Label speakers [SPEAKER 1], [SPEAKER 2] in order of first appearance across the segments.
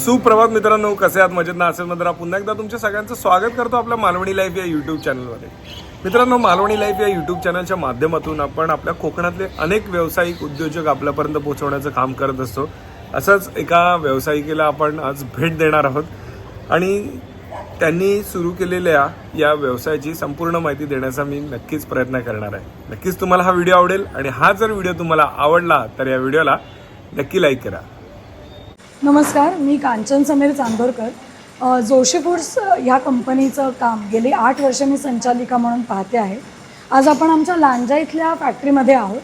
[SPEAKER 1] सुप्रभात मित्रांनो कसे आहात? मजेत ना? असेल मित्र पुन्हा एकदा तुमच्या सगळ्यांचं स्वागत करतो आपल्या मालवणी लाईफ या यूट्यूब चॅनलमध्ये मित्रांनो मालवणी लाईफ या यूट्यूब चॅनलच्या माध्यमातून आपण आपल्या कोकणातले अनेक व्यावसायिक उद्योजक आपल्यापर्यंत पोहोचवण्याचं काम करत असतो. असंच एका व्यावसायिकेला आपण आज भेट देणार आहोत. आणि त्यांनी सुरू केलेल्या या व्यवसायाची संपूर्ण माहिती देण्याचा मी नक्कीच प्रयत्न करणार आहे. नक्कीच तुम्हाला हा व्हिडिओ आवडेल आणि हा जर व्हिडिओ तुम्हाला आवडला तर या व्हिडिओला नक्की लाईक करा.
[SPEAKER 2] नमस्कार मी कांचन समीर चांदोरकर. जोशी फूड्स ह्या कंपनीचं काम गेली आठ वर्ष मी संचालिका म्हणून पाहते आहे. आज आपण आमच्या लांजा इथल्या फॅक्टरीमध्ये आहोत.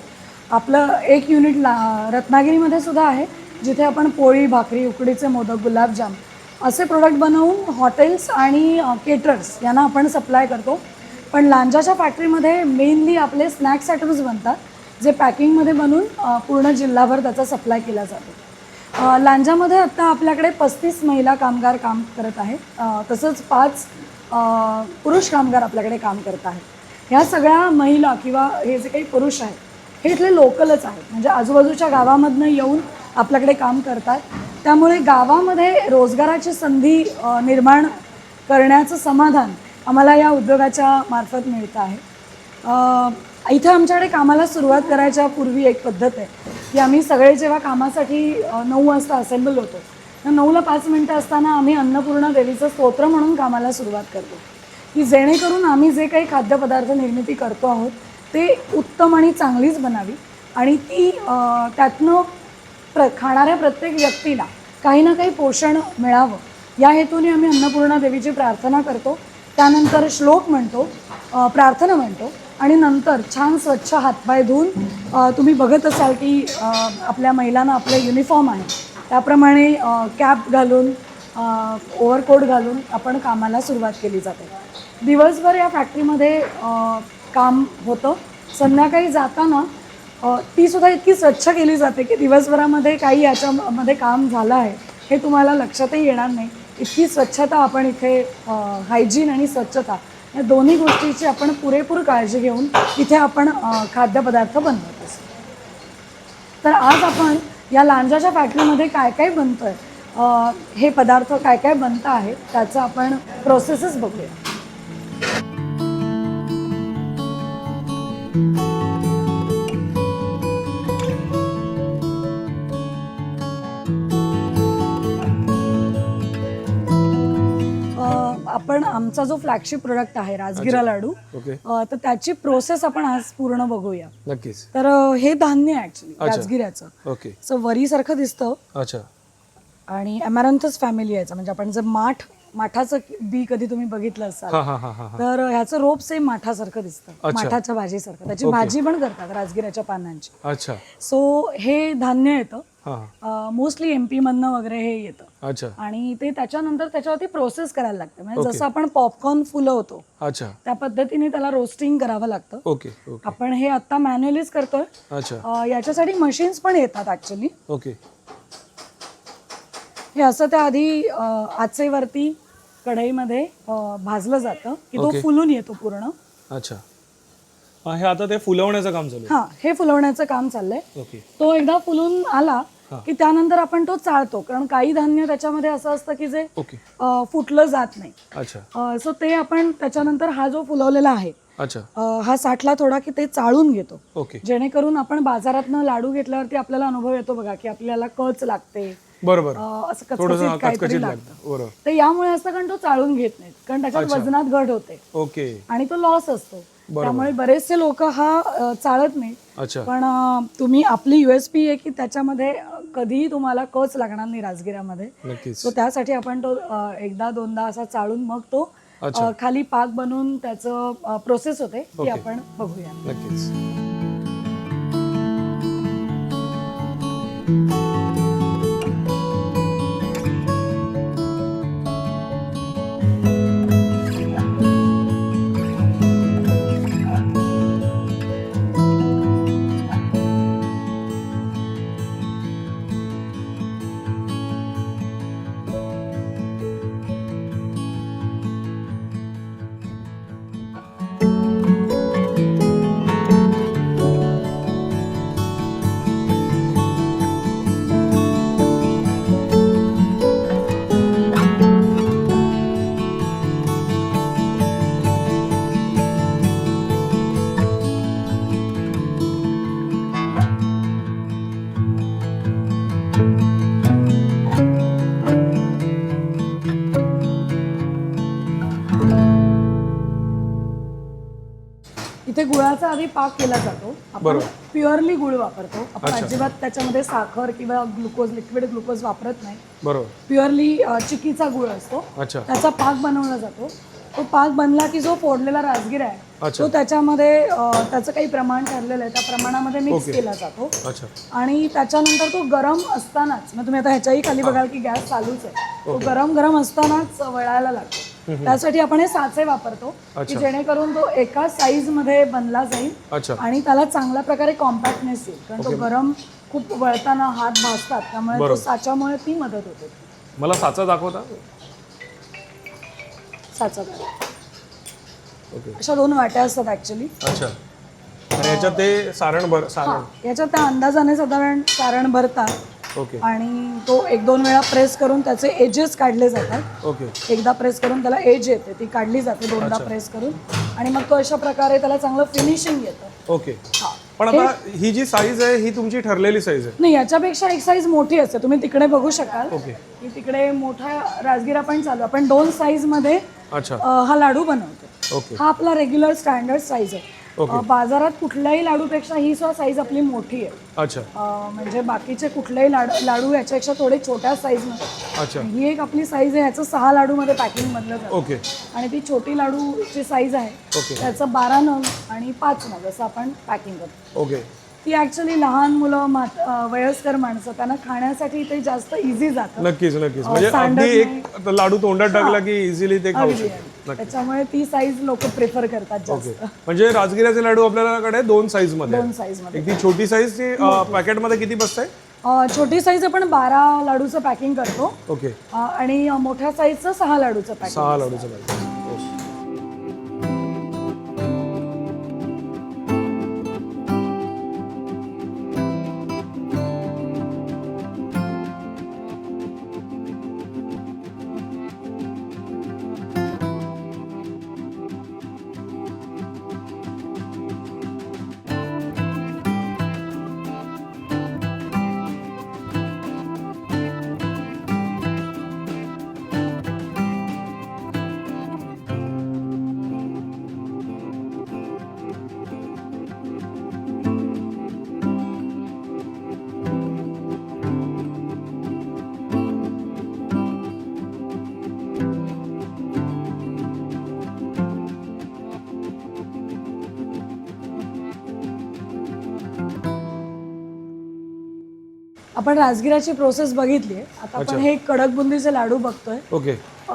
[SPEAKER 2] आपलं एक युनिट ला रत्नागिरीमध्ये सुद्धा आहे जिथे आपण पोळी भाकरी उकडीचे मोदक गुलाबजाम असे प्रोडक्ट बनवून हॉटेल्स आणि केटरर्स यांना आपण सप्लाय करतो. पण लांजाच्या फॅक्टरीमध्ये मेनली आपले स्नॅक्स आयटम्स बनतात जे पॅकिंगमध्ये बनवून पूर्ण जिल्हाभर त्याचा सप्लाय केला जातो. लांजामध्ये आत्ता आपल्याकडे पस्तीस महिला कामगार काम करत आहेत. तसंच पाच पुरुष कामगार आपल्याकडे काम करत आहेत. ह्या सगळ्या महिला किंवा हे जे काही पुरुष आहेत हे इथले लोकलच आहेत. म्हणजे आजूबाजूच्या गावामधनं येऊन आपल्याकडे काम करतात. त्यामुळे गावामध्ये रोजगाराची संधी निर्माण करण्याचं समाधान आम्हाला या उद्योगाच्या मार्फत मिळतं आहे. इथं आमच्याकडे कामाला सुरुवात करायच्या पूर्वी एक पद्धत आहे की आम्ही सगळे जेव्हा कामासाठी नऊ वाजता असेंबल होतो तर नऊला पाच मिनटं असताना आम्ही अन्नपूर्णा देवीचं स्तोत्र म्हणून कामाला सुरुवात करतो की जेणेकरून आम्ही जे काही खाद्यपदार्थ निर्मिती करतो आहोत ते उत्तम आणि चांगलीच बनावी. आणि ती त्यातनं प्र खाणाऱ्या प्रत्येक व्यक्तीला काही ना काही पोषण मिळावं या हेतूने आम्ही अन्नपूर्णा देवीची प्रार्थना करतो. त्यानंतर श्लोक म्हणतो प्रार्थना म्हणतो. आणि नंतर छान स्वच्छ हातपाय धुवून तुम्ही बघत असाल की आपल्या महिलांना आपले युनिफॉर्म आहे. त्याप्रमाणे कॅप घालून ओव्हरकोट घालून आपण कामाला सुरुवात केली जाते. दिवसभर या फॅक्टरीमध्ये काम होतं. संध्याकाळी जाताना तीसुद्धा ती सुद्धा इतकी स्वच्छ केली जाते की दिवसभरामध्ये काही याच्यामध्ये काम झालं आहे हे तुम्हाला लक्षातही येणार नाही. इतकी स्वच्छता आपण इथे हायजीन आणि स्वच्छता या दोन्ही गोष्टीची आपण पुरेपूर काळजी घेऊन इथे आपण खाद्यपदार्थ बनवत असतो. तर आज आपण या लांजाच्या फॅक्टरीमध्ये काय काय बनतं आहे हे पदार्थ काय काय बनतं आहे त्याचं आपण प्रोसेसच बघूया. आपण आमचा जो फ्लॅगशिप प्रोडक्ट आहे राजगिरा लाडू अ, तर त्याची प्रोसेस आपण आज पूर्ण बघूया.
[SPEAKER 1] नक्कीच.
[SPEAKER 2] तर अ, हे धान्य आहे ऍक्च्युली
[SPEAKER 1] अच्छा.
[SPEAKER 2] राजगिऱ्याचं.
[SPEAKER 1] ओके.
[SPEAKER 2] असं वरीसारखं दिसतं.
[SPEAKER 1] अच्छा.
[SPEAKER 2] आणि अमॅरंथस फॅमिली याचं म्हणजे आपण जर माठ माठाचं बी कधी तुम्ही बघितलं असाल
[SPEAKER 1] हा हा हा हा हा.
[SPEAKER 2] तर ह्याचं रोप सेम माठासारखं दिसतं.
[SPEAKER 1] अच्छा.
[SPEAKER 2] माठाच्या भाजीसारखं. त्याची. भाजी पण करतात राजगिऱ्याच्या पानांची.
[SPEAKER 1] अच्छा.
[SPEAKER 2] सो हे धान्य येतं. मोस्टली एम पी मधनं वगैरे हे येतं.
[SPEAKER 1] अच्छा.
[SPEAKER 2] आणि ते त्याच्यानंतर त्याच्यावरती प्रोसेस करायला लागतं. म्हणजे. जसं आपण पॉपकॉर्न फुलवतो
[SPEAKER 1] अच्छा.
[SPEAKER 2] त्या पद्धतीने त्याला रोस्टिंग करावं लागतं. आपण हे आता मॅन्युअलीच करतोय. याच्यासाठी मशीन्स पण येतात ऍक्च्युली
[SPEAKER 1] ओके
[SPEAKER 2] हे असं त्या आधी आचेवरती कढईमध्ये भाजलं जातं. की तो. फुलून येतो पूर्ण.
[SPEAKER 1] अच्छा. हा आता ते फुलवण्याचं काम चालू
[SPEAKER 2] हा हे फुलवण्याचं काम चाललंय. तो एकदा फुलून आला. की त्यानंतर आपण तो चाळतो. कारण काही धान्य त्याच्यामध्ये असं असतं की जे फुटलं जात नाही.
[SPEAKER 1] अच्छा.
[SPEAKER 2] सो ते आपण त्याच्यानंतर हा जो फुलवलेला आहे
[SPEAKER 1] अच्छा.
[SPEAKER 2] हा साठला थोडा की ते चाळून घेतो.
[SPEAKER 1] ओके.
[SPEAKER 2] जेणेकरून आपण बाजारातनं लाडू घेतल्यावरती आपल्याला अनुभव येतो बघा की आपल्याला कच लागते.
[SPEAKER 1] बरोबर.
[SPEAKER 2] असं कचकचीत काहीतरी लागतं.
[SPEAKER 1] लागतं. बरोबर.
[SPEAKER 2] ते यामुळे असतं कारण तो चाळून घेत नाहीत. कारण त्याच्यात. वजनात घट होते.
[SPEAKER 1] ओके.
[SPEAKER 2] आणि तो लॉस असतो. त्यामुळे बरेचसे लोक हा चाळत
[SPEAKER 1] अच्छा.
[SPEAKER 2] पण तुम्ही आपली युएसपी आहे की त्याच्यामध्ये कधीही तुम्हाला कच लागणार नाही राजगिऱ्यामध्ये.
[SPEAKER 1] नक्कीच.
[SPEAKER 2] सो त्यासाठी आपण तो एकदा दोनदा असा चाळून मग तो खाली पाक बनवून त्याचं प्रोसेस होते ती. आपण बघूया.
[SPEAKER 1] नक्कीच.
[SPEAKER 2] इथे गुळाचा आधी पाक केला जातो. आपण
[SPEAKER 1] बरोबर.
[SPEAKER 2] प्युअरली गुळ वापरतो. आपण
[SPEAKER 1] अच्छा.
[SPEAKER 2] अजिबात त्याच्यामध्ये साखर किंवा ग्लुकोज लिक्विड ग्लुकोज वापरत नाही.
[SPEAKER 1] बरोबर.
[SPEAKER 2] प्युअरली चिकीचा गुळ असतो.
[SPEAKER 1] अच्छा.
[SPEAKER 2] त्याचा पाक बनवला जातो. तो पाक बनला की जो फोडलेला राजगिरा आहे
[SPEAKER 1] अच्छा.
[SPEAKER 2] तो त्याच्यामध्ये अ, त्याचं काही प्रमाण ठरलेलं आहे. त्या प्रमाणामध्ये मिक्स. केला जातो.
[SPEAKER 1] अच्छा.
[SPEAKER 2] आणि त्याच्यानंतर तो गरम असतानाच मग तुम्ही आता ह्याच्याही खाली बघाल की गॅस चालूच आहे. तो गरम गरम असतानाच वळायला लागतो. त्यासाठी आपण हे साचे वापरतो की. जेणेकरून तो एका साईजमध्ये बनला जाईल
[SPEAKER 1] अच्छा.
[SPEAKER 2] आणि त्याला चांगल्या प्रकारे कॉम्पॅक्टनेस येईल. कारण तो गरम खूप वळताना हात भाजतात त्यामुळे तो. साच्यामुळे ती मदत होते.
[SPEAKER 1] मला साचा दाखवता?
[SPEAKER 2] साचा अशा दोन वाट्या असतात ऍक्च्युली
[SPEAKER 1] अच्छा. याच्यात ते सारण भर सारण.
[SPEAKER 2] याच्यात त्या अंदाजाने साधारण सारण भरतात.
[SPEAKER 1] ओके
[SPEAKER 2] आणि तो एक दोन वेळा प्रेस करून त्याचे एजेस काढले जातात.
[SPEAKER 1] ओके
[SPEAKER 2] एकदा प्रेस करून त्याला एज येते ती काढली जाते दोनदा प्रेस करून. आणि मग तो अशा प्रकारे त्याला चांगलं फिनिशिंग येतं.
[SPEAKER 1] ओके
[SPEAKER 2] हा.
[SPEAKER 1] पण आता ही जी साईज आहे ही तुमची ठरलेली साईज आहे.
[SPEAKER 2] नाही याच्यापेक्षा एक साईज मोठी असते. तुम्ही तिकडे बघू शकाल.
[SPEAKER 1] ओके
[SPEAKER 2] की तिकडे मोठा राजगिरा पण चालू आहे. आपण दोन साईजमध्ये
[SPEAKER 1] अच्छा.
[SPEAKER 2] अ, हा लाडू बनवतो.
[SPEAKER 1] ओके
[SPEAKER 2] हा आपला रेग्युलर स्टँडर्ड साईज आहे. बाजारात कुठल्याही लाडूपेक्षा ही सुद्धा साईज आपली मोठी आहे.
[SPEAKER 1] अच्छा.
[SPEAKER 2] अ, म्हणजे बाकीचे कुठलेही लाडू लाडू याच्यापेक्षा थोडे छोट्या साईजमध्ये
[SPEAKER 1] अच्छा.
[SPEAKER 2] ही एक आपली साईज आहे ह्याचं सहा लाडूमध्ये पॅकिंग मधलं जातं.
[SPEAKER 1] ओके
[SPEAKER 2] आणि ती छोटी लाडूची साईज आहे त्याचं बारा नग आणि पाच नग असं आपण पॅकिंग करतो.
[SPEAKER 1] ओके
[SPEAKER 2] ती ॲक्च्युली लहान मुलं म्हात अ, वयस्कर माणसं त्यांना खाण्यासाठी ते जास्त इझी जातं.
[SPEAKER 1] नक्कीच नक्कीच. म्हणजे
[SPEAKER 2] सांडत
[SPEAKER 1] अगदी एक लाडू तोंडात टाकला की इझिली ते खाऊ
[SPEAKER 2] अगदी
[SPEAKER 1] शकतो.
[SPEAKER 2] त्याच्यामुळे ती साईज लोक प्रेफर करतात जास्त.
[SPEAKER 1] म्हणजे राजगिऱ्याचे लाडू आपल्याकडे दोन साईजमध्ये
[SPEAKER 2] दोन साईजमध्ये
[SPEAKER 1] एक ती छोटी साईज ती पॅकेटमध्ये किती बसते
[SPEAKER 2] छोटी साईज आपण बारा लाडूचं पॅकिंग करतो.
[SPEAKER 1] ओके
[SPEAKER 2] आणि मोठ्या साईजचं सहा लाडूचं पॅकिंग
[SPEAKER 1] सहा लाडूचं पाहिजे
[SPEAKER 2] आपण राजगिराची प्रोसेस बघितली आहे आता आपण हे कडक बुंदीचे लाडू बघतोय.
[SPEAKER 1] ओके.
[SPEAKER 2] अ,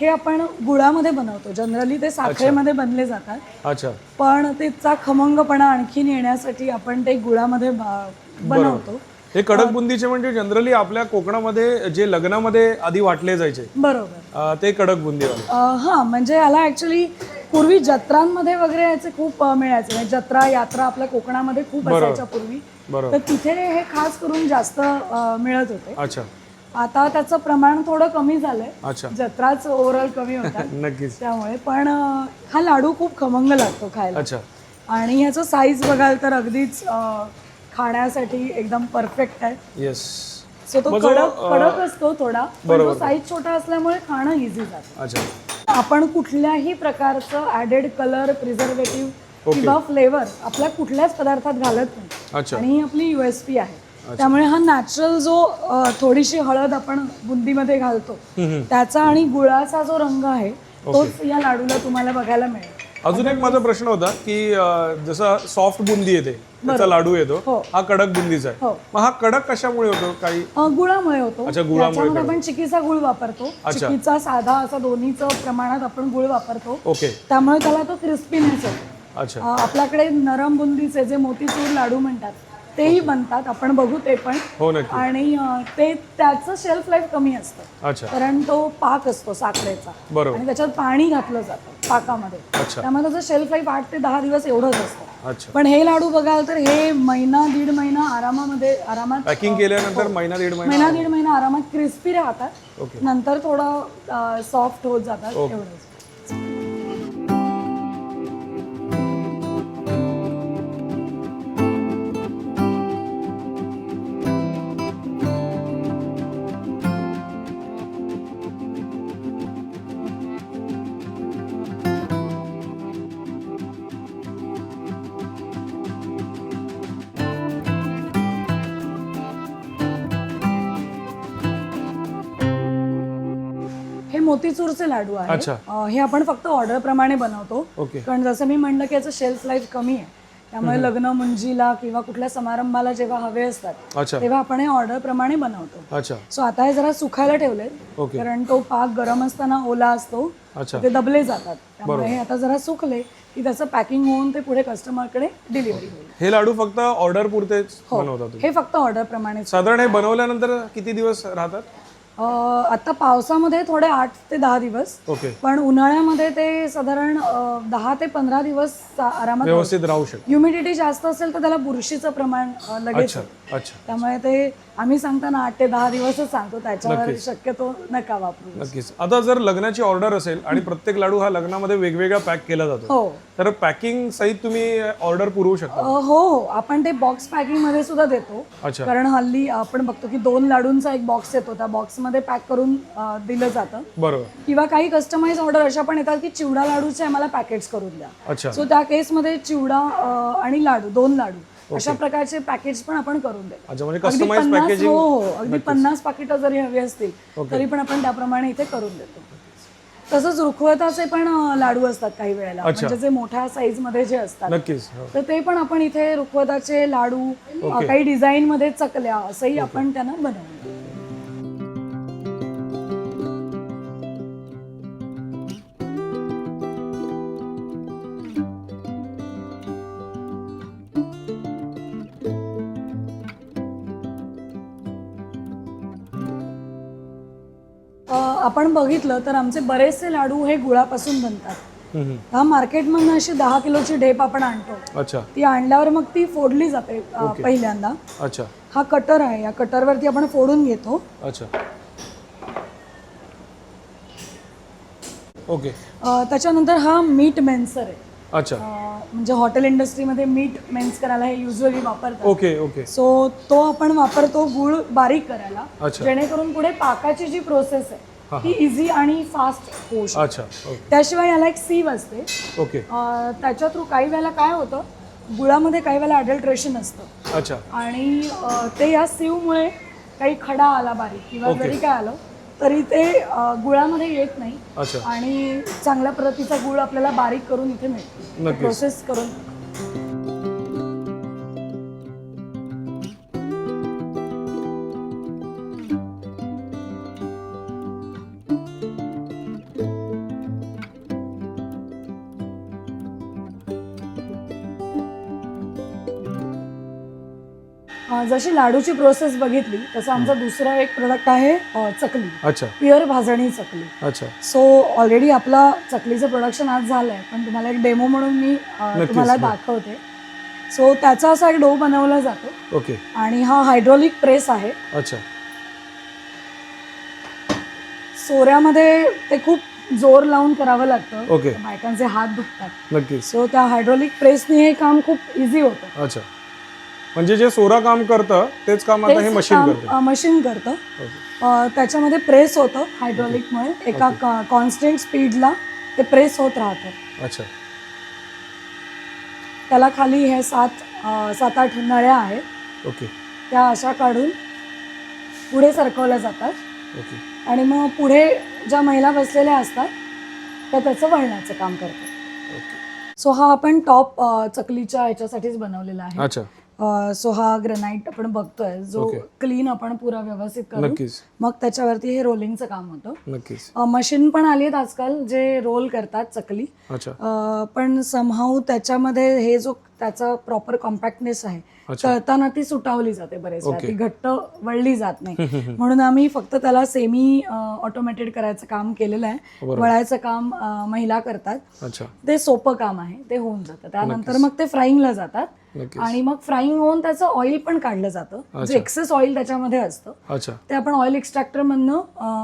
[SPEAKER 2] हे आपण गुळामध्ये बनवतो. जनरली ते साखरेमध्ये बनले जातात.
[SPEAKER 1] अच्छा.
[SPEAKER 2] पण त्याचा खमंगपणा आणखीन येण्यासाठी आपण ते गुळामध्ये ब- बनवतो.
[SPEAKER 1] हे कडक बुंदीचे म्हणजे जनरली आपल्या कोकणामध्ये जे लग्नामध्ये आधी वाटले जायचे
[SPEAKER 2] बरोबर.
[SPEAKER 1] अं, ते कडक बुंदीवाले
[SPEAKER 2] अ, हा म्हणजे याला ऍक्च्युली पूर्वी जत्रांमध्ये वगैरे याचे खूप अ, मिळायचे. म्हणजे जत्रा यात्रा आपल्या कोकणामध्ये खूप असायच्या पूर्वी. तर तिथे हे खास करून जास्त मिळत होते.
[SPEAKER 1] अच्छा.
[SPEAKER 2] आता त्याचं प्रमाण थोडं कमी झालंय.
[SPEAKER 1] अच्छा.
[SPEAKER 2] जत्राच ओव्हरऑल कमी होतात.
[SPEAKER 1] नक्कीच.
[SPEAKER 2] त्यामुळे पण हा लाडू खूप खमंग लागतो खायला.
[SPEAKER 1] अच्छा.
[SPEAKER 2] आणि ह्याचं साईज बघाल तर अगदीच खाण्यासाठी एकदम परफेक्ट आहे.
[SPEAKER 1] येस
[SPEAKER 2] सो तो कडक कडक असतो थोडा पण तो साईज छोटा असल्यामुळे खाणं इझी जातं. आपण कुठल्याही प्रकारचं ऍडेड कलर प्रिझर्वेटिव्ह किंवा फ्लेवर आपल्या कुठल्याच पदार्थात घालत नाही.
[SPEAKER 1] अच्छा.
[SPEAKER 2] आणि ही आपली युएसपी आहे. त्यामुळे हा नॅचरल जो थोडीशी हळद आपण बुंदीमध्ये घालतो त्याचा आणि गुळाचा जो रंग आहे तोच या लाडूला तुम्हाला बघायला मिळेल.
[SPEAKER 1] अजून एक माझा प्रश्न होता की जसं सॉफ्ट बुंदी येते त्याचा लाडू येतो
[SPEAKER 2] हो.
[SPEAKER 1] हा कडक बुंदीचा आहे.
[SPEAKER 2] हो.
[SPEAKER 1] मग हा कडक कशामुळे होतो? काही
[SPEAKER 2] गुळामुळे होतो. आपण चिकीचा गुळ वापरतो. चिकीचा साधा असा दोन्हीचं प्रमाणात आपण गुळ वापरतो.
[SPEAKER 1] ओके
[SPEAKER 2] त्यामुळे त्याला तो क्रिस्पीनेस येतो.
[SPEAKER 1] अच्छा.
[SPEAKER 2] आपल्याकडे नरम बुंदीचे जे मोतीचूर लाडू म्हणतात तेही बनतात. आपण बघू ते पण.
[SPEAKER 1] हो नक्की.
[SPEAKER 2] आणि अ, ते त्याचं शेल्फ लाईफ कमी असतं.
[SPEAKER 1] अच्छा.
[SPEAKER 2] कारण तो पाक असतो साखरेचा.
[SPEAKER 1] बरोबर.
[SPEAKER 2] आणि त्याच्यात पाणी घातलं जातं पाकामध्ये.
[SPEAKER 1] अच्छा.
[SPEAKER 2] त्यामुळे त्याचं शेल्फ लाईफ आठ ते दहा दिवस एवढंच असतं.
[SPEAKER 1] अच्छा.
[SPEAKER 2] पण हे लाडू बघाल तर हे महिना दीड महिना आरामामध्ये आरामात
[SPEAKER 1] पॅकिंग केल्यानंतर महिना दीड महिना
[SPEAKER 2] महिना दीड महिना आरामात क्रिस्पी राहतात.
[SPEAKER 1] ओके.
[SPEAKER 2] नंतर थोडं सॉफ्ट होत जातात एवढंच. मोतीचूरचे लाडू आहे
[SPEAKER 1] अच्छा.
[SPEAKER 2] हे आपण फक्त ऑर्डर प्रमाणे बनवतो.
[SPEAKER 1] ओके.
[SPEAKER 2] कारण जसं मी म्हणलं की याचं शेल्फ लाईफ कमी आहे. त्यामुळे लग्न मुंजीला किंवा कुठल्या समारंभाला जेव्हा हवे असतात
[SPEAKER 1] अच्छा.
[SPEAKER 2] तेव्हा आपण हे ऑर्डर प्रमाणे बनवतो.
[SPEAKER 1] अच्छा.
[SPEAKER 2] सो आता हे जरा सुखायला ठेवले.
[SPEAKER 1] ओके.
[SPEAKER 2] कारण तो पाक गरम असताना ओला असतो.
[SPEAKER 1] अच्छा.
[SPEAKER 2] ते दबले जातात. त्यामुळे हे आता जरा सुकले की त्याचं पॅकिंग होऊन ते पुढे कस्टमरकडे डिलिव्हरी होईल.
[SPEAKER 1] हे लाडू फक्त ऑर्डर पुरतेच
[SPEAKER 2] हो.
[SPEAKER 1] बनवता तुम्ही?
[SPEAKER 2] हे फक्त ऑर्डर प्रमाणे
[SPEAKER 1] साधारण हे बनवल्यानंतर किती दिवस राहतात?
[SPEAKER 2] आता पावसामध्ये थोडे आठ ते दहा दिवस
[SPEAKER 1] ओके.
[SPEAKER 2] पण उन्हाळ्यामध्ये ते साधारण दहा ते पंधरा दिवस आरामात
[SPEAKER 1] व्यवस्थित राहू शकतो.
[SPEAKER 2] ह्युमिडिटी जास्त असेल तर त्याला बुरशीचं प्रमाण लगेच त्यामुळे ते आम्ही सांगताना आठ ते दहा दिवसच सांगतो त्याच्यावर शक्यतो नका वापरू.
[SPEAKER 1] नक्कीच. आता जर लग्नाची ऑर्डर असेल आणि प्रत्येक लाडू हा लग्नामध्ये वेगवेगळा पॅक केला जातो
[SPEAKER 2] हो.
[SPEAKER 1] तर पॅकिंग सहित तुम्ही ऑर्डर पुरवू शकता?
[SPEAKER 2] हो हो. आपण ते बॉक्स पॅकिंगमध्ये सुद्धा देतो. कारण हल्ली आपण बघतो की दोन लाडूंचा एक बॉक्स येतो त्या बॉक्समध्ये पॅक करून दिलं जातं.
[SPEAKER 1] बरोबर.
[SPEAKER 2] किंवा काही कस्टमाइज ऑर्डर अशा पण येतात की चिवडा लाडूचे आम्हाला पॅकेट्स करून द्या.
[SPEAKER 1] अच्छा.
[SPEAKER 2] सो त्या केसमध्ये चिवडा अ, आणि लाडू दोन लाडू अशा प्रकारचे पॅकेज पण आपण करून देतो.
[SPEAKER 1] म्हणजे
[SPEAKER 2] अगदी पन्नास हो हो अगदी पन्नास पाकिटं जरी हवी असतील तरी पण आपण त्याप्रमाणे इथे करून देतो. तसंच रुखवताचे पण अ, लाडू असतात काही वेळेला. म्हणजे जे मोठ्या साईजमध्ये जे असतात.
[SPEAKER 1] नक्कीच हो.
[SPEAKER 2] तर ते पण आपण इथे रुखवताचे लाडू अ, काही डिझाईन मध्ये चकल्या असंही आपण त्यांना बनवतो आपण बघितलं तर आमचे बरेचसे लाडू हे गुळापासून बनतात. हा मार्केटमधनं अशी दहा किलोची ढेप आपण आणतो.
[SPEAKER 1] अच्छा.
[SPEAKER 2] ती आणल्यावर मग ती फोडली जाते अ, पहिल्यांदा.
[SPEAKER 1] अच्छा.
[SPEAKER 2] हा कटर आहे या कटरवरती आपण फोडून घेतो.
[SPEAKER 1] अच्छा. ओके.
[SPEAKER 2] अ, त्याच्यानंतर हा मीट मेन्सर आहे.
[SPEAKER 1] अच्छा.
[SPEAKER 2] अ, म्हणजे हॉटेल इंडस्ट्रीमध्ये मीठ मेन्स करायला हे युजली वापरतात.
[SPEAKER 1] Okay okay.
[SPEAKER 2] सो तो आपण वापरतो गुळ बारीक करायला.
[SPEAKER 1] अच्छा.
[SPEAKER 2] जेणेकरून पुढे पाकाची जी प्रोसेस आहे ती इझी आणि फास्ट होऊ
[SPEAKER 1] अच्छा
[SPEAKER 2] त्याशिवाय याला एक सीव असते.
[SPEAKER 1] ओके.
[SPEAKER 2] अ, त्याच्या थ्रू काही वेळेला काय होतं गुळामध्ये काही वेळेला अडल्ट्रेशन असतं.
[SPEAKER 1] अच्छा.
[SPEAKER 2] आणि अ, ते या सीवमुळे काही खडा आला बारीक किंवा जरी काय आलं तरी ते अ, गुळामध्ये येत नाही.
[SPEAKER 1] अच्छा.
[SPEAKER 2] आणि चांगल्या प्रतीचा गुळ आपल्याला बारीक करून इथे मिळतो.
[SPEAKER 1] नक्कीच.
[SPEAKER 2] प्रोसेस करून जशी लाडूची प्रोसेस बघितली तसं आमचा दुसरा एक प्रोडक्ट आहे चकली.
[SPEAKER 1] अच्छा.
[SPEAKER 2] पिअर भाजणी चकली.
[SPEAKER 1] अच्छा.
[SPEAKER 2] सो ऑलरेडी आपला चकलीचं प्रोडक्शन आज झालंय पण तुम्हाला एक डेमो म्हणून मी तुम्हाला दाखवते. सो त्याचा असा एक डो बनवला जातो.
[SPEAKER 1] ओके
[SPEAKER 2] आणि हा हायड्रोलिक प्रेस आहे.
[SPEAKER 1] अच्छा.
[SPEAKER 2] सोऱ्यामध्ये ते खूप जोर लावून करावं लागतं.
[SPEAKER 1] ओके
[SPEAKER 2] बायकांचे हात दुखतात.
[SPEAKER 1] नक्कीच.
[SPEAKER 2] सो त्या हायड्रोलिक प्रेसने हे काम खूप इझी होतं.
[SPEAKER 1] अच्छा. म्हणजे जे सोरा काम करतं तेच काम आता हे
[SPEAKER 2] तेच
[SPEAKER 1] मशीन
[SPEAKER 2] काम,
[SPEAKER 1] करतं.
[SPEAKER 2] अ, मशीन करतं. अ, त्याच्यामध्ये प्रेस होतं हायड्रोलिकमुळे एका कॉन्स्टंट स्पीडला ते प्रेस होत राहतं.
[SPEAKER 1] अच्छा.
[SPEAKER 2] त्याला खाली हे सात अ, सात आठ नळ्या आहेत.
[SPEAKER 1] ओके.
[SPEAKER 2] त्या अशा काढून पुढे सरकवल्या जातात.
[SPEAKER 1] ओके.
[SPEAKER 2] आणि मग पुढे ज्या महिला बसलेल्या असतात त्या त्याचं वळण्याचं काम करतात.
[SPEAKER 1] ओके.
[SPEAKER 2] सो हा आपण टॉप चकलीच्या ह्याच्यासाठीच बनवलेला आहे.
[SPEAKER 1] अच्छा.
[SPEAKER 2] सो हा ग्रेनाइट आपण बघतोय जो. क्लीन आपण पुरा व्यवस्थित
[SPEAKER 1] नक्कीच.
[SPEAKER 2] मग त्याच्यावरती हे रोलिंगचं काम होतं. मशीन पण आली आहेत आजकाल जे रोल करतात चकली. पण समहाऊ त्याच्यामध्ये हे जो त्याचा प्रॉपर कॉम्पॅक्टनेस आहे. तळताना ती सुटावली जाते बरेच ती घट्ट वळली जात नाही. म्हणून आम्ही फक्त त्याला सेमी ऑटोमॅटेड करायचं काम केलेलं आहे. वळायचं काम महिला करतात. ते सोपं काम आहे. ते होऊन जातं. त्यानंतर मग ते फ्राईंगला जातात. आणि मग फ्राईंग होऊन त्याचं ऑइल पण काढलं जातं. जे एक्सेस ऑइल त्याच्यामध्ये असतं ते आपण ऑइल एक्स्ट्रॅक्टर मधनं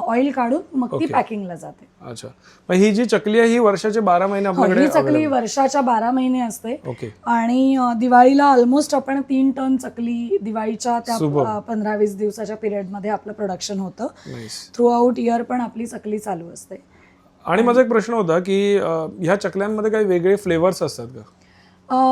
[SPEAKER 2] ऑइल काढून मग ती पॅकिंगला जाते.
[SPEAKER 1] अच्छा. ही जी चकली आहे ही वर्षाचे बारा महिने
[SPEAKER 2] हो, ही चकली वर्षाच्या बारा महिने असते. आणि दिवाळीला ऑलमोस्ट आपण तीन टन चकली दिवाळीच्या त्या पंधरा वीस दिवसाच्या पिरियडमध्ये आपलं प्रोडक्शन होतं. थ्रू आउट इयर पण आपली चकली चालू असते.
[SPEAKER 1] आणि माझा एक प्रश्न होता की ह्या चकल्यांमध्ये काही वेगळे फ्लेवर्स असतात का?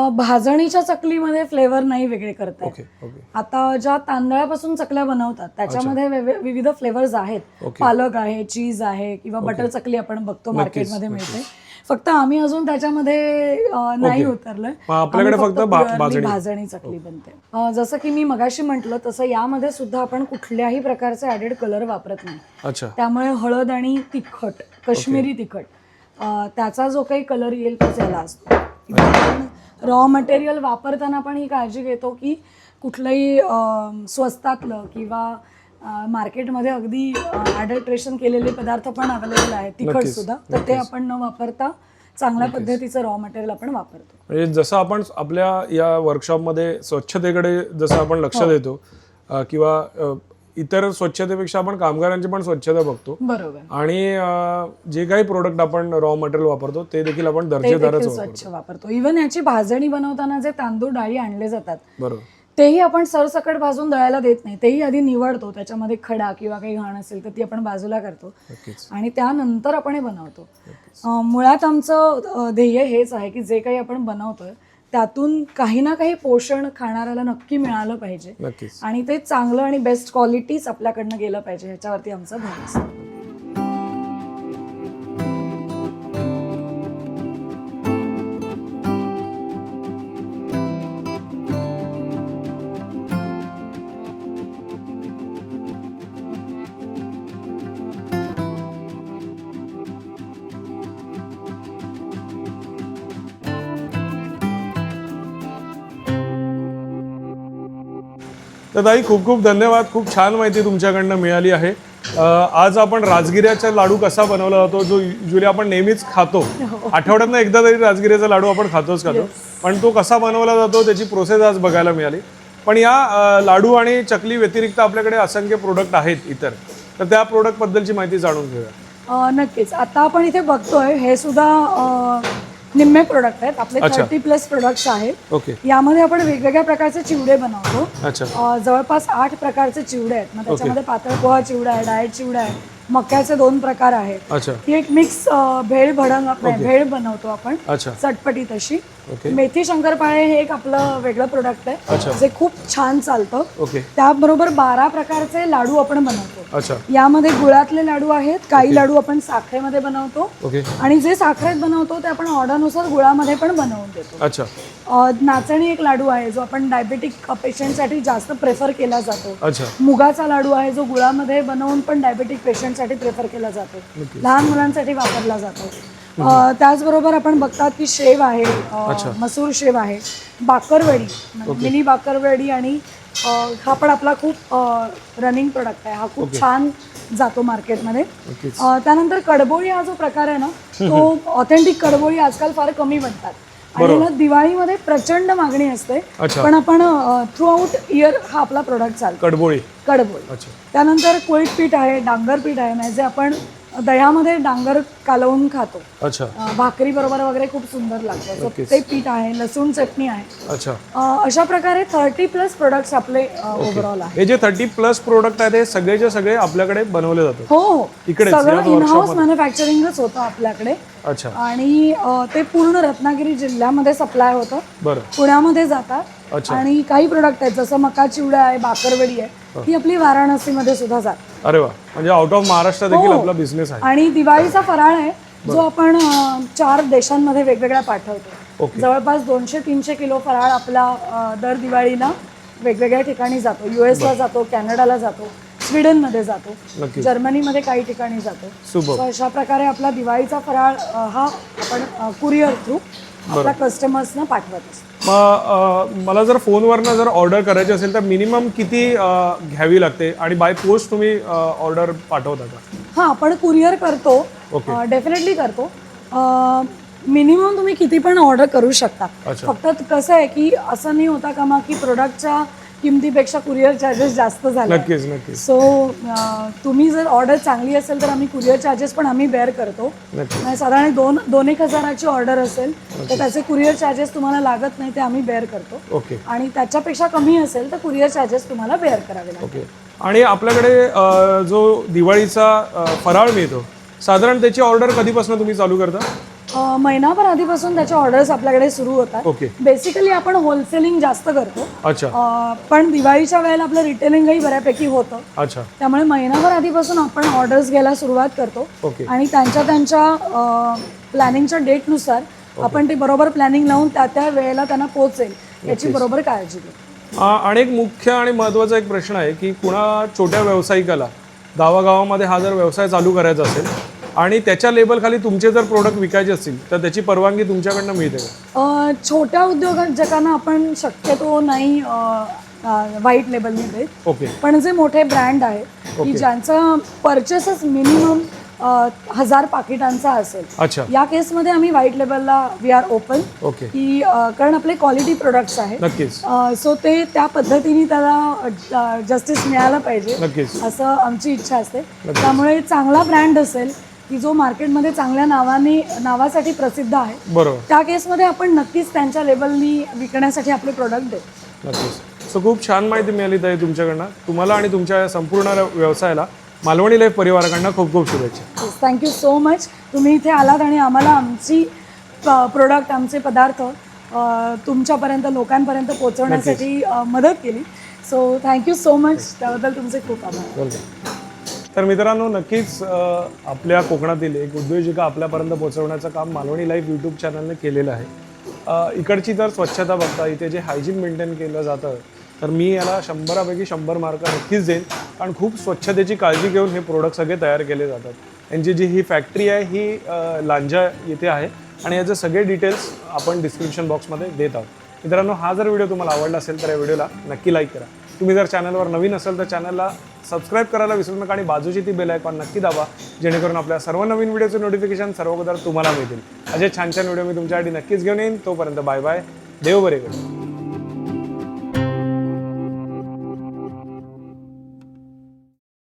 [SPEAKER 2] भाजणीच्या चकलीमध्ये फ्लेवर नाही वेगळे करतायत
[SPEAKER 1] ओके ओके
[SPEAKER 2] आता ज्या तांदळापासून चकल्या बनवतात त्याच्यामध्ये विविध फ्लेवर्स आहेत.
[SPEAKER 1] ओके.
[SPEAKER 2] पालक आहे चीज आहे किंवा बटर चकली आपण बघतो मार्केटमध्ये मिळते. फक्त आम्ही अजून त्याच्यामध्ये अ, नाही उतरलोय.
[SPEAKER 1] मग आपल्याकडे
[SPEAKER 2] आम्ही
[SPEAKER 1] फक्त भा-
[SPEAKER 2] purely
[SPEAKER 1] भाजणी.
[SPEAKER 2] भाजणी चकली बनते. अ, जसं की मी मगाशी म्हटलं तसं यामध्ये सुद्धा आपण कुठल्याही प्रकारचे ऍडेड कलर वापरत नाही.
[SPEAKER 1] अच्छा.
[SPEAKER 2] त्यामुळे हळद आणि तिखट काश्मीरी तिखट त्याचा जो काही कलर येईल तोच याला असतो. रॉ मटेरियल वापरताना पण ही काळजी घेतो की कुठलंही स्वस्तातलं किंवा मार्केटमध्ये अगदी ॲडल्ट्रेशन केलेले पदार्थ पण अवेलेबल आहेत तिखट सुद्धा. तर ते आपण न वापरता चांगल्या पद्धतीचं रॉ मटेरियल आपण वापरतो.
[SPEAKER 1] म्हणजे जसं आपण आपल्या या वर्कशॉपमध्ये स्वच्छतेकडे जसं आपण लक्ष देतो अ, किंवा इतर स्वच्छतेपेक्षा आपण कामगारांची पण स्वच्छता बघतो.
[SPEAKER 2] बरोबर.
[SPEAKER 1] आणि जे काही प्रोडक्ट आपण रॉ मटेरियल वापरतो ते देखील आपण दर्जेदारच
[SPEAKER 2] स्वच्छ वापरतो. इव्हन याची भाजणी बनवताना जे तांदूळ डाळी आणले जातात
[SPEAKER 1] बरोबर.
[SPEAKER 2] तेही आपण सरसकट भाजून दळायला देत नाही. तेही आधी निवडतो त्याच्यामध्ये खडा किंवा काही घाण असेल तर ती आपण बाजूला करतो. आणि त्यानंतर आपण हे बनवतो. मुळात आमचं ध्येय हेच आहे की जे काही आपण बनवतोय त्यातून काही ना काही पोषण खाणाऱ्याला नक्की मिळालं पाहिजे. आणि ते चांगलं आणि बेस्ट क्वालिटीच आपल्याकडनं गेलं पाहिजे ह्याच्यावरती आमचं भर असतं
[SPEAKER 1] तर ताई खूप खूप धन्यवाद. खूप छान माहिती तुमच्याकडनं मिळाली आहे. आज आपण राजगिऱ्याचा लाडू कसा बनवला जातो जो युजली आपण नेहमीच खातो. आठवड्यातनं एकदा तरी राजगिऱ्याचा लाडू आपण खातोच खातो. पण तो कसा बनवला जातो त्याची प्रोसेस आज बघायला मिळाली. पण या लाडू आणि चकली व्यतिरिक्त आपल्याकडे असंख्य प्रोडक्ट आहेत इतर. तर त्या प्रोडक्ट बद्दलची माहिती जाणून घेऊया.
[SPEAKER 2] नक्कीच. आता आपण इथे बघतोय हे सुद्धा निम्मे प्रोडक्ट आहेत. आपले
[SPEAKER 1] अच्छा.
[SPEAKER 2] थर्टी प्लस प्रोडक्ट्स आहेत.
[SPEAKER 1] ओके.
[SPEAKER 2] यामध्ये आपण वेगवेगळ्या प्रकारचे चिवडे बनवतो.
[SPEAKER 1] अच्छा.
[SPEAKER 2] अ, जवळपास आठ प्रकारचे चिवडे आहेत. मग त्याच्यामध्ये पातळ पोहा चिवडा आहे डाएट चिवडा आहे मक्याचे दोन प्रकार आहेत.
[SPEAKER 1] अच्छा.
[SPEAKER 2] ही एक मिक्स भेळ भडंग नाही, भेळ बनवतो आपण.
[SPEAKER 1] अच्छा.
[SPEAKER 2] चटपटी तशी. मेथी शंकरपाळे हे एक आपलं वेगळं प्रोडक्ट. आहे. जे खूप छान चालतं.
[SPEAKER 1] ओके
[SPEAKER 2] त्याबरोबर बारा प्रकारचे लाडू आपण बनवतो. यामध्ये गुळातले लाडू आहेत काही लाडू आपण साखरेमध्ये बनवतो. आणि जे साखरेत बनवतो ते आपण ऑर्डरनुसार गुळामध्ये पण बनवून देतो. नाचणी एक लाडू आहे जो आपण डायबेटिक पेशंटसाठी जास्त प्रेफर केला जातो. मुगाचा लाडू आहे जो गुळामध्ये बनवून पण डायबेटिक पेशंटसाठी प्रेफर केला जातो. लहान मुलांसाठी वापरला जातो. त्याचबरोबर आपण बघतात की शेव आहे मसूर शेव आहे बाकरवडी मिनी बाकरवडी आणि हा पण आपला खूप रनिंग प्रोडक्ट आहे. हा खूप छान जातो मार्केटमध्ये. त्यानंतर कडबोळी हा जो प्रकार आहे ना तो ऑथेंटिक कडबोळी आजकाल फार कमी बनतात. आणि याला दिवाळीमध्ये प्रचंड मागणी असते. पण आपण थ्रू आउट इयर हा आपला प्रोडक्ट चालतो.
[SPEAKER 1] कडबोळी.
[SPEAKER 2] कडबोळी. त्यानंतर कोळीत पीठ आहे डांगर पीठ आहे म्हणजे आपण दह्यामध्ये डांगर कालवून खातो.
[SPEAKER 1] अच्छा.
[SPEAKER 2] भाकरी बरोबर वगैरे खूप सुंदर लागतं. ते पीठ आहे लसूण चटणी आहे.
[SPEAKER 1] अच्छा.
[SPEAKER 2] अ, अशा प्रकारे थर्टी प्लस प्रोडक्ट्स आपले ओव्हरऑल आहे.
[SPEAKER 1] हे जे थर्टी प्लस प्रोडक्ट आहेत हे सगळेचे सगळे आपल्याकडे बनवले जातात.
[SPEAKER 2] हो हो.
[SPEAKER 1] इकडेच,
[SPEAKER 2] सगळं
[SPEAKER 1] याच
[SPEAKER 2] इनहाऊस मॅन्युफॅक्चरिंगच होतं आपल्याकडे.
[SPEAKER 1] अच्छा.
[SPEAKER 2] आणि अ, ते पूर्ण रत्नागिरी जिल्ह्यामध्ये सप्लाय होतं.
[SPEAKER 1] बरं.
[SPEAKER 2] पुण्यामध्ये जातात.
[SPEAKER 1] अच्छा.
[SPEAKER 2] आणि काही प्रोडक्ट आहेत जसं मका चिवडा आहे बाकरवडी आहे. ही आपली वाराणसीमध्ये सुद्धा जात.
[SPEAKER 1] अरे वा. म्हणजे आउट ऑफ महाराष्ट्र देखील
[SPEAKER 2] हो.
[SPEAKER 1] आपला बिझनेस आहे.
[SPEAKER 2] आणि दिवाळीचा फराळ आहे जो आपण अ, चार देशांमध्ये वेगवेगळ्या पाठवतो.
[SPEAKER 1] ओके.
[SPEAKER 2] जवळपास दोनशे तीनशे किलो फराळ आपला अ, दर दिवाळीला वेगवेगळ्या ठिकाणी जातो. युएसला जातो कॅनडाला जातो स्वीडनमध्ये जातो
[SPEAKER 1] नक्की
[SPEAKER 2] जर्मनीमध्ये काही ठिकाणी जातो. So अशा प्रकारे आपला दिवाळीचा फराळ अ, हा आपण कुरिअर थ्रू आपल्या कस्टमर्सना पाठवत असतो.
[SPEAKER 1] मग मला जर फोनवरनं जर ऑर्डर करायची असेल तर मिनिमम किती घ्यावी लागते? आणि बाय पोस्ट तुम्ही ऑर्डर पाठवता का?
[SPEAKER 2] हां आपण कुरिअर करतो.
[SPEAKER 1] ओके.
[SPEAKER 2] डेफिनेटली करतो. मिनिमम तुम्ही किती पण ऑर्डर करू शकता. फक्त कसं आहे की असं नाही होता का मग की प्रोडक्टच्या किमतीपेक्षा कुरिअर चार्जेस जास्त झाले
[SPEAKER 1] नक्कीच नक्कीच.
[SPEAKER 2] सो तुम्ही जर ऑर्डर चांगली असेल तर आम्ही कुरिअर चार्जेस पण आम्ही बेअर करतो. म्हणजे साधारण दोन दोन एक हजाराची ऑर्डर असेल तर त्याचे कुरिअर चार्जेस तुम्हाला लागत नाही ते आम्ही बेअर करतो.
[SPEAKER 1] ओके.
[SPEAKER 2] आणि त्याच्यापेक्षा कमी असेल तर कुरिअर चार्जेस तुम्हाला बेअर करावे लागतात
[SPEAKER 1] ओके. आणि आपल्याकडे अ, जो दिवाळीचा अ, फराळ मिळतो साधारण त्याची ऑर्डर कधीपासून तुम्ही चालू करता?
[SPEAKER 2] अ, महिनाभर आधीपासून त्याच्या ऑर्डर्स आपल्याकडे सुरू होतात.
[SPEAKER 1] ओके.
[SPEAKER 2] बेसिकली आपण होलसेलिंग जास्त करतो.
[SPEAKER 1] अच्छा.
[SPEAKER 2] अ, पण दिवाळीच्या वेळेला आपलं रिटेलिंगही बऱ्यापैकी होतं.
[SPEAKER 1] अच्छा.
[SPEAKER 2] त्यामुळे महिनाभर आधीपासून आपण ऑर्डर्स घ्यायला सुरुवात करतो.
[SPEAKER 1] ओके.
[SPEAKER 2] आणि त्यांच्या त्यांच्या प्लॅनिंगच्या डेटनुसार आपण ते बरोबर प्लॅनिंग लावून त्या त्या वेळेला त्यांना पोहोचेल याची बरोबर काळजी घेतो
[SPEAKER 1] आ, आणि एक मुख्य आणि महत्त्वाचा एक प्रश्न आहे की कुणा छोट्या व्यावसायिकाला गावागावामध्ये हा जर व्यवसाय चालू करायचा असेल आणि त्याच्या लेबलखाली तुमचे जर प्रोडक्ट विकायचे असतील तर त्याची परवानगी तुमच्याकडनं मिळते का?
[SPEAKER 2] अ, छोट्या उद्योजकांना आपण शक्यतो नाही व्हाईट लेबलने देत.
[SPEAKER 1] ओके
[SPEAKER 2] पण जे मोठे ब्रँड आहेत की ज्यांचं परचेसच मिनिमम हजार पाकिटांचा असेल.
[SPEAKER 1] अच्छा.
[SPEAKER 2] या केसमध्ये आम्ही व्हाईट लेबलला वी आर ओपन की कारण आपले क्वालिटी प्रोडक्ट्स आहेत.
[SPEAKER 1] नक्कीच.
[SPEAKER 2] सो ते त्या पद्धतीने त्याला जस्टिस मिळालं पाहिजे. असं आमची इच्छा असते. त्यामुळे चांगला ब्रँड असेल की जो मार्केटमध्ये चांगल्या नावाने नावासाठी प्रसिद्ध आहे.
[SPEAKER 1] बरोबर.
[SPEAKER 2] त्या केसमध्ये आपण नक्कीच त्यांच्या लेबलनी विकण्यासाठी आपले प्रोडक्ट देतो
[SPEAKER 1] नक्कीच. सो खूप छान माहिती मिळाली ताई तुमच्याकडनं. तुम्हाला आणि तुमच्या संपूर्ण व्यवसायाला मालवणी लाईफ परिवाराकडनं खूप खूप शुभेच्छा.
[SPEAKER 2] थँक्यू सो मच तुम्ही इथे आलात आणि आम्हाला आमची प्रोडक्ट आमचे पदार्थ तुमच्यापर्यंत लोकांपर्यंत पोहोचवण्यासाठी मदत केली. सो थँक्यू सो मच त्याबद्दल तुमचे खूप आभार.
[SPEAKER 1] तर मित्रांनो नक्कीच आपल्या कोकणातील एक उद्योजिका आपल्यापर्यंत पोहोचवण्याचं काम मालवणी लाईव्ह यूट्यूब चॅनलने केलेलं आहे. इकडची जर स्वच्छता बघता इथे जे हायजीन मेंटेन केलं जातं तर मी याला शंभरापैकी शंभर मार्क नक्कीच देईन. कारण खूप स्वच्छतेची काळजी घेऊन हे प्रोडक्ट सगळे तयार केले जातात. यांची जी ही फॅक्टरी आहे ही लांजा येथे आहे. आणि याचे सगळे डिटेल्स आपण डिस्क्रिप्शन बॉक्समध्ये देत आहोत. मित्रांनो हा जर व्हिडिओ तुम्हाला आवडला असेल तर या व्हिडिओला नक्की लाईक करा. तुम्ही जर चॅनलवर नवीन असेल तर चॅनलला सबस्क्राईब करायला विसरू नका आणि बाजूची ती बेल आयकॉन नक्की दाबा जेणेकरून आपल्या सर्व नवीन व्हिडिओचे नोटिफिकेशन सर्व तुम्हाला मिळतील. असे छान छान व्हिडिओ मी तुमच्यासाठी नक्कीच घेऊन येईन. तोपर्यंत बाय बाय देव बरे करू